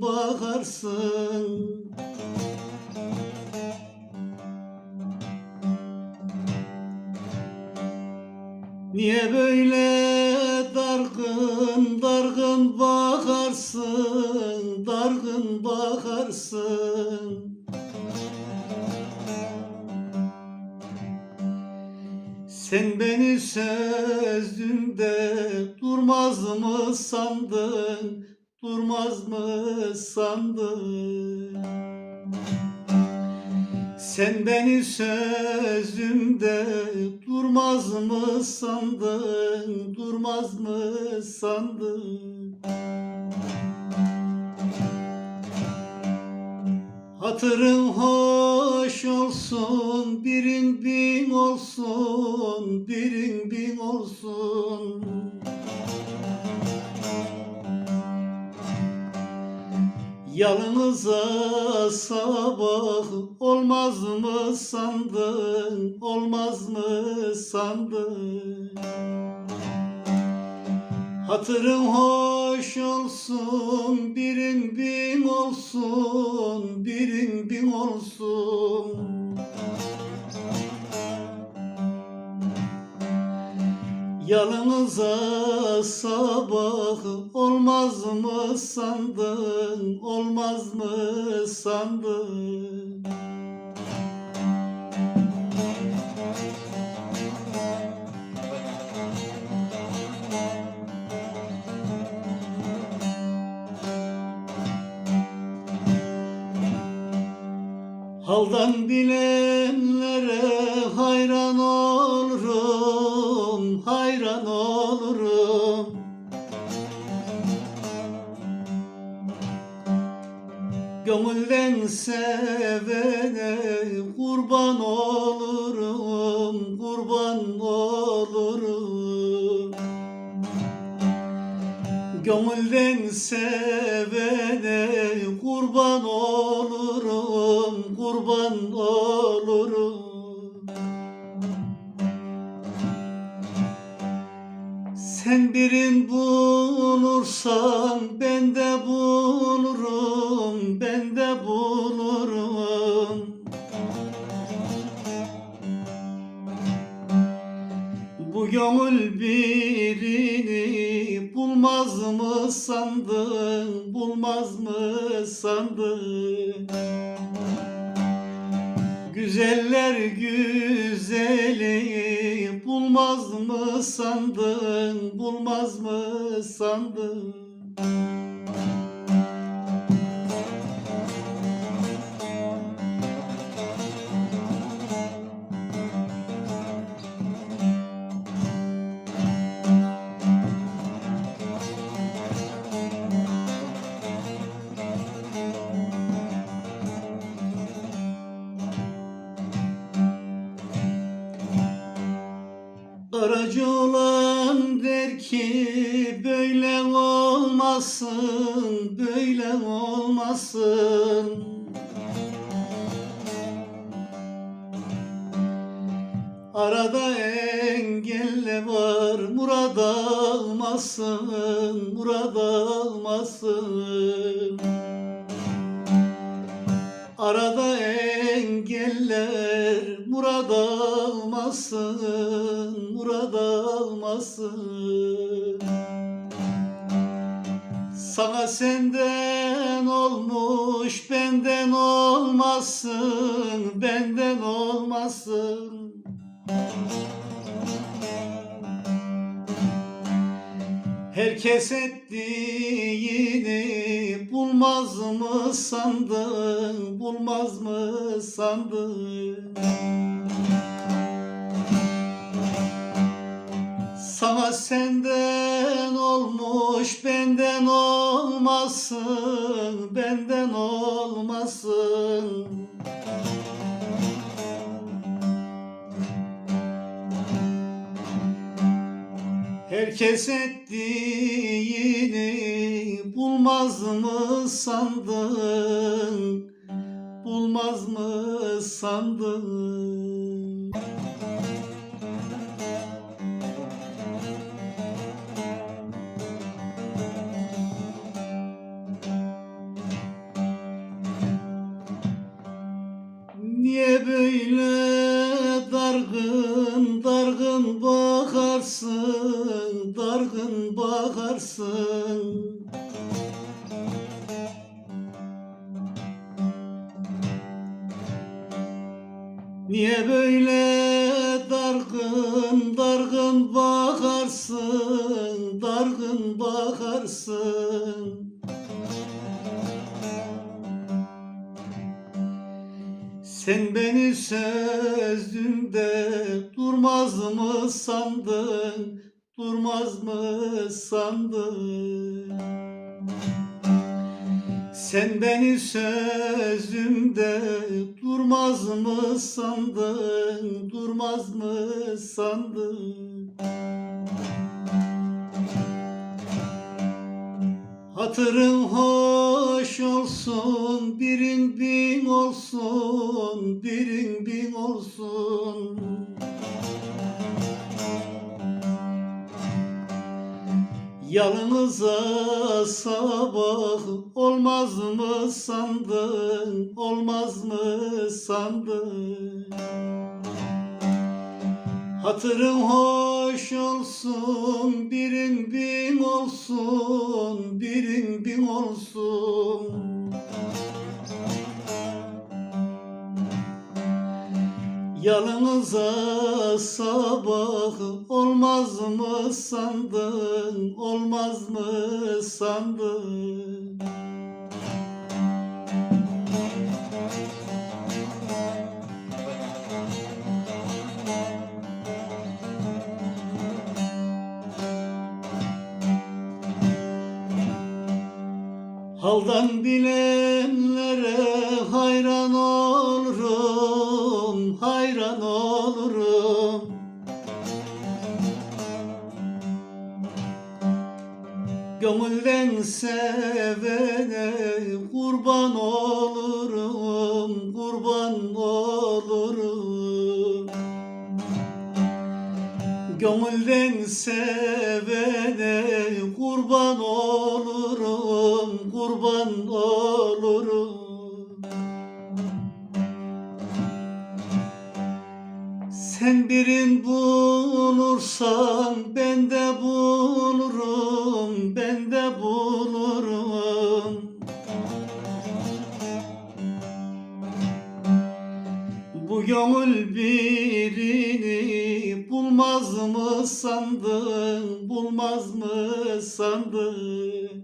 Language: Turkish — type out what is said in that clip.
bakarsın Niye böyle dargın dargın bakarsın dargın bakarsın Sen beni sözünde durmaz mı sandın durmaz mı sandın sen beni sözümde durmaz mı sandın, durmaz mı sandın? Hatırın hoş olsun, birin bin olsun, birin bin olsun. Yalnıza sabah olmaz mı sandın, olmaz mı sandın? Hatırın hoş olsun, birin bin olsun, olmaz mı sandın? Haldan bilenlere hayran olurum, sevene kurban olurum, kurban olurum. Gönülden sevene kurban olurum, Bu gönül birini bulmaz mı sandın, bulmaz mı sandın? Güzeller güzeli bulmaz mı sandın, bulmaz mı sandın? Aracı olan der ki böyle olmasın, böyle olmasın. Arada engelle var, murad almasın, murad almasın. Arada engeller murad almasın, murad almasın. Sana senden olmuş, benden olmasın, benden olmasın. Herkes ettiğini bulmaz mı sandın, bulmaz mı sandın? Sana senden olmuş, benden olmasın, benden Herkes ettiğini bulmaz mı sandın? Bulmaz mı sandın? Bakarsın Niye böyle dargın dargın bakarsın dargın bakarsın? Sen beni sözümde durmaz mı sandın durmaz mı sandın sen beni sözümde durmaz mı sandın, durmaz mı sandın? Hatırın hoş olsun, birin bin olsun, birin bin olsun. Yalnıza sabah olmaz mı sandın, olmaz mı sandın? Hatırın hoş olsun, birin bin olsun, birin bin olsun. Yalnıza sabah olmaz mı sandın, olmaz mı sandın? Haldan bilenlere hayran Gönülden sevene kurban olurum, kurban olurum. Gönülden sevene kurban olurum, kurban olurum. Sen birin bulursan ben de bulurum, Bu gönül birini bulmaz mı sandın, bulmaz mı sandın?